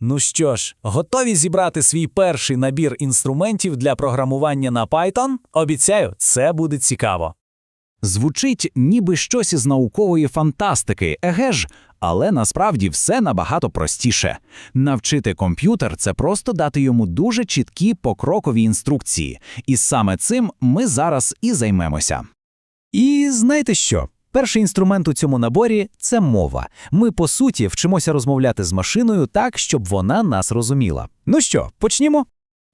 Ну що ж, готові зібрати свій перший набір інструментів для програмування на Python? Обіцяю, це буде цікаво. Звучить ніби щось із наукової фантастики, еге ж, але насправді все набагато простіше. Навчити комп'ютер це просто дати йому дуже чіткі покрокові інструкції, і саме цим ми зараз і займемося. І знаєте що? Перший інструмент у цьому наборі це мова. Ми, по суті, вчимося розмовляти з машиною так, щоб вона нас розуміла. Ну що, почнімо?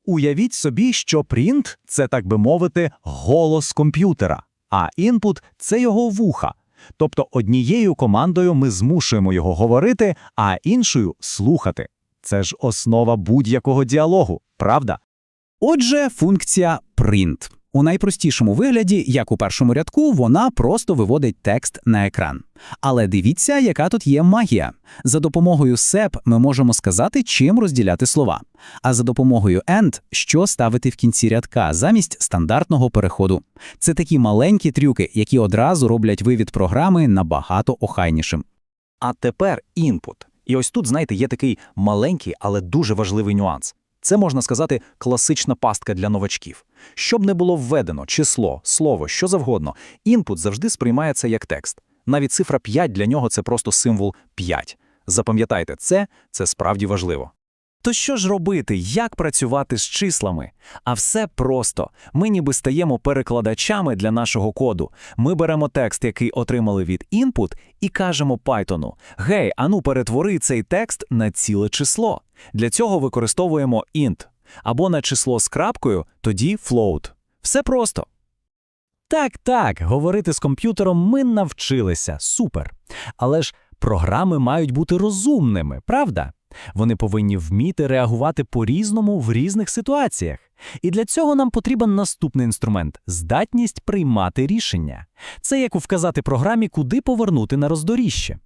Уявіть собі, що print – це, так би мовити, голос комп'ютера, а input – це його вуха. Тобто однією командою ми змушуємо його говорити, а іншою – слухати. Це ж основа будь-якого діалогу, правда? Отже, функція print. У найпростішому вигляді, як у першому рядку, вона просто виводить текст на екран. Але дивіться, яка тут є магія. За допомогою SEP ми можемо сказати, чим розділяти слова. А за допомогою AND – що ставити в кінці рядка замість стандартного переходу. Це такі маленькі трюки, які одразу роблять вивід програми набагато охайнішим. А тепер інпут. І ось тут, знаєте, є такий маленький, але дуже важливий нюанс. Це, можна сказати, класична пастка для новачків. Щоб не було введено число, слово, що завгодно, інпут завжди сприймається як текст. Навіть цифра 5 для нього це просто символ 5. Запам'ятайте це, це справді важливо. То що ж робити, як працювати з числами? А все просто. Ми ніби стаємо перекладачами для нашого коду. Ми беремо текст, який отримали від input, і кажемо Python: «Гей, ану перетвори цей текст на ціле число. Для цього використовуємо int. Або на число з крапкою, тоді float. Все просто. Так, так, говорити з комп'ютером ми навчилися. Супер. Але ж програми мають бути розумними, правда? Вони повинні вміти реагувати по-різному в різних ситуаціях. І для цього нам потрібен наступний інструмент здатність приймати рішення. Це як вказати програмі, куди повернути на роздоріжжя.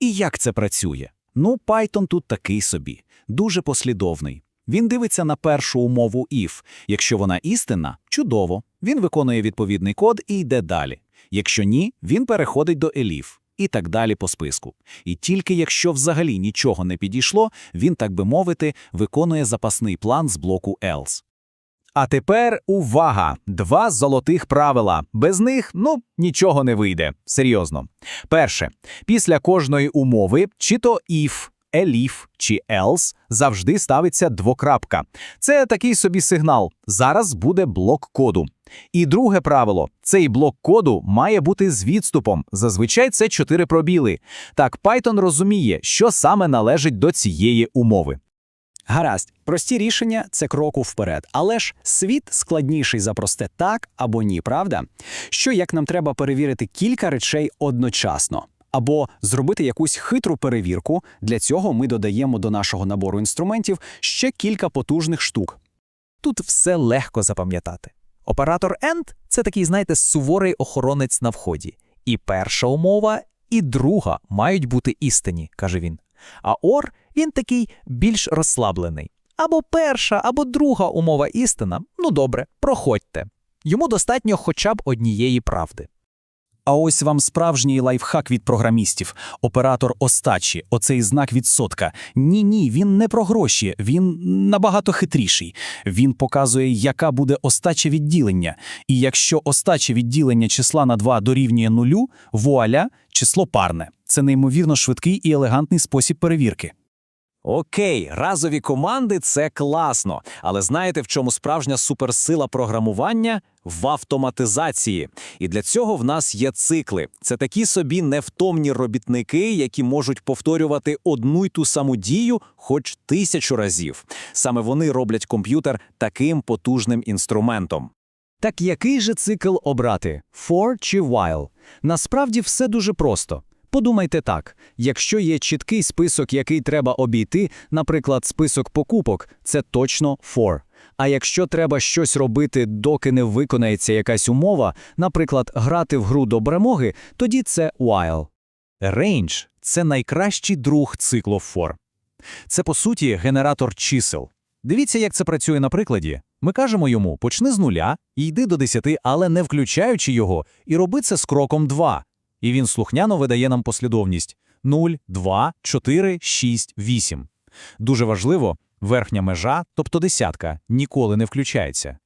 І як це працює? Ну, Python тут такий собі, дуже послідовний. Він дивиться на першу умову if. Якщо вона істинна, чудово. Він виконує відповідний код і йде далі. Якщо ні, він переходить до elif. І так далі по списку. І тільки якщо взагалі нічого не підійшло, він, так би мовити, виконує запасний план з блоку else. А тепер увага! Два золотих правила. Без них, ну, нічого не вийде. Серйозно. Перше. Після кожної умови, чи то if, elif чи else, завжди ставиться двокрапка. Це такий собі сигнал. Зараз буде блок коду. І друге правило: цей блок коду має бути з відступом. Зазвичай це чотири пробіли. Так Python розуміє, що саме належить до цієї умови. Гаразд, прості рішення це кроку вперед, але ж світ складніший за просте так або ні, правда? Що як нам треба перевірити кілька речей одночасно? Або зробити якусь хитру перевірку, для цього ми додаємо до нашого набору інструментів ще кілька потужних штук. Тут все легко запам'ятати. Оператор AND – це такий, знаєте, суворий охоронець на вході. І перша умова, і друга мають бути істинні, каже він. А OR – він такий більш розслаблений. Або перша, або друга умова істина. Ну добре, проходьте. Йому достатньо хоча б однієї правди. А ось вам справжній лайфхак від програмістів. Оператор остачі, оцей знак відсотка. Ні-ні, він не про гроші, він набагато хитріший. Він показує, яка буде остача відділення. І якщо остача відділення числа на 2 дорівнює нулю, вуаля, число парне. Це неймовірно швидкий і елегантний спосіб перевірки. Окей, разові команди це класно. Але знаєте, в чому справжня суперсила програмування? В автоматизації. І для цього в нас є цикли. Це такі собі невтомні робітники, які можуть повторювати одну й ту саму дію хоч тисячу разів. Саме вони роблять комп'ютер таким потужним інструментом. Так який же цикл обрати for чи while? Насправді все дуже просто. Подумайте так: якщо є чіткий список, який треба обійти, наприклад, список покупок, це точно for. А якщо треба щось робити, доки не виконається якась умова, наприклад, грати в гру до перемоги, тоді це while. Range – це найкращий друг циклу for. Це, по суті, генератор чисел. Дивіться, як це працює на прикладі. Ми кажемо йому «почни з нуля, йди до 10, але не включаючи його, і роби це з кроком 2. І він слухняно видає нам послідовність 0, 2, 4, 6, 8. Дуже важливо, верхня межа, тобто десятка, ніколи не включається.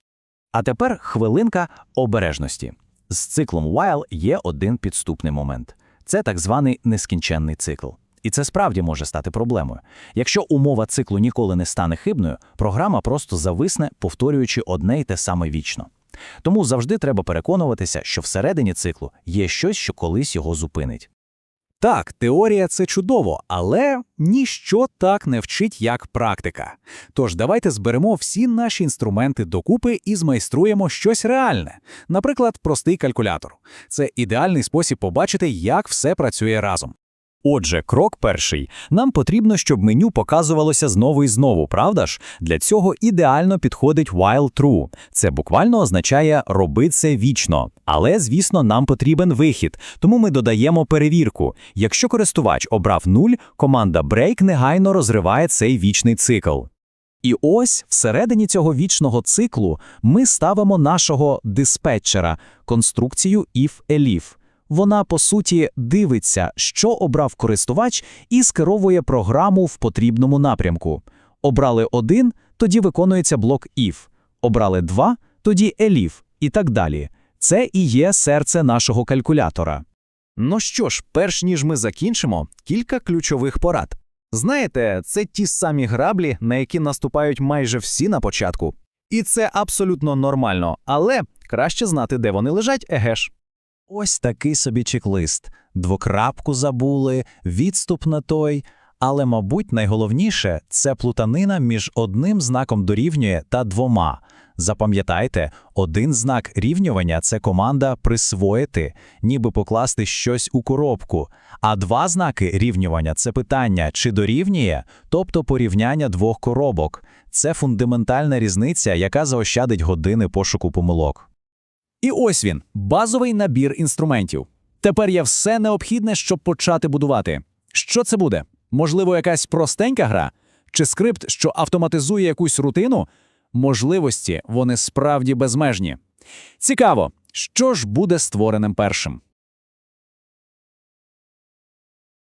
А тепер хвилинка обережності. З циклом while є один підступний момент. Це так званий нескінченний цикл. І це справді може стати проблемою. Якщо умова циклу ніколи не стане хибною, програма просто зависне, повторюючи одне й те саме вічно. Тому завжди треба переконуватися, що всередині циклу є щось, що колись його зупинить. Так, теорія це чудово, але ніщо так не вчить, як практика. Тож давайте зберемо всі наші інструменти докупи і змайструємо щось реальне. Наприклад, простий калькулятор. Це ідеальний спосіб побачити, як все працює разом. Отже, крок перший. Нам потрібно, щоб меню показувалося знову і знову, правда ж? Для цього ідеально підходить while true. Це буквально означає «роби це вічно». Але, звісно, нам потрібен вихід, тому ми додаємо перевірку. Якщо користувач обрав 0, команда break негайно розриває цей вічний цикл. І ось всередині цього вічного циклу ми ставимо нашого диспетчера, конструкцію if-elif. Вона, по суті, дивиться, що обрав користувач, і скеровує програму в потрібному напрямку. Обрали один, тоді виконується блок if. Обрали два, тоді elif і так далі. Це і є серце нашого калькулятора. Ну що ж, перш ніж ми закінчимо, кілька ключових порад. Знаєте, це ті самі граблі, на які наступають майже всі на початку. І це абсолютно нормально, але краще знати, де вони лежать, егеш. Ось такий собі чек-лист. Двокрапку забули, відступ на той. Але, мабуть, найголовніше – це плутанина між одним знаком дорівнює та двома. Запам'ятайте, один знак рівнювання – це команда «присвоїти», ніби покласти щось у коробку. А два знаки рівнювання – це питання, чи дорівнює, тобто порівняння двох коробок. Це фундаментальна різниця, яка заощадить години пошуку помилок. І ось він, базовий набір інструментів. Тепер є все необхідне, щоб почати будувати. Що це буде? Можливо, якась простенька гра? Чи скрипт, що автоматизує якусь рутину? Можливості вони справді безмежні. Цікаво, що ж буде створеним першим.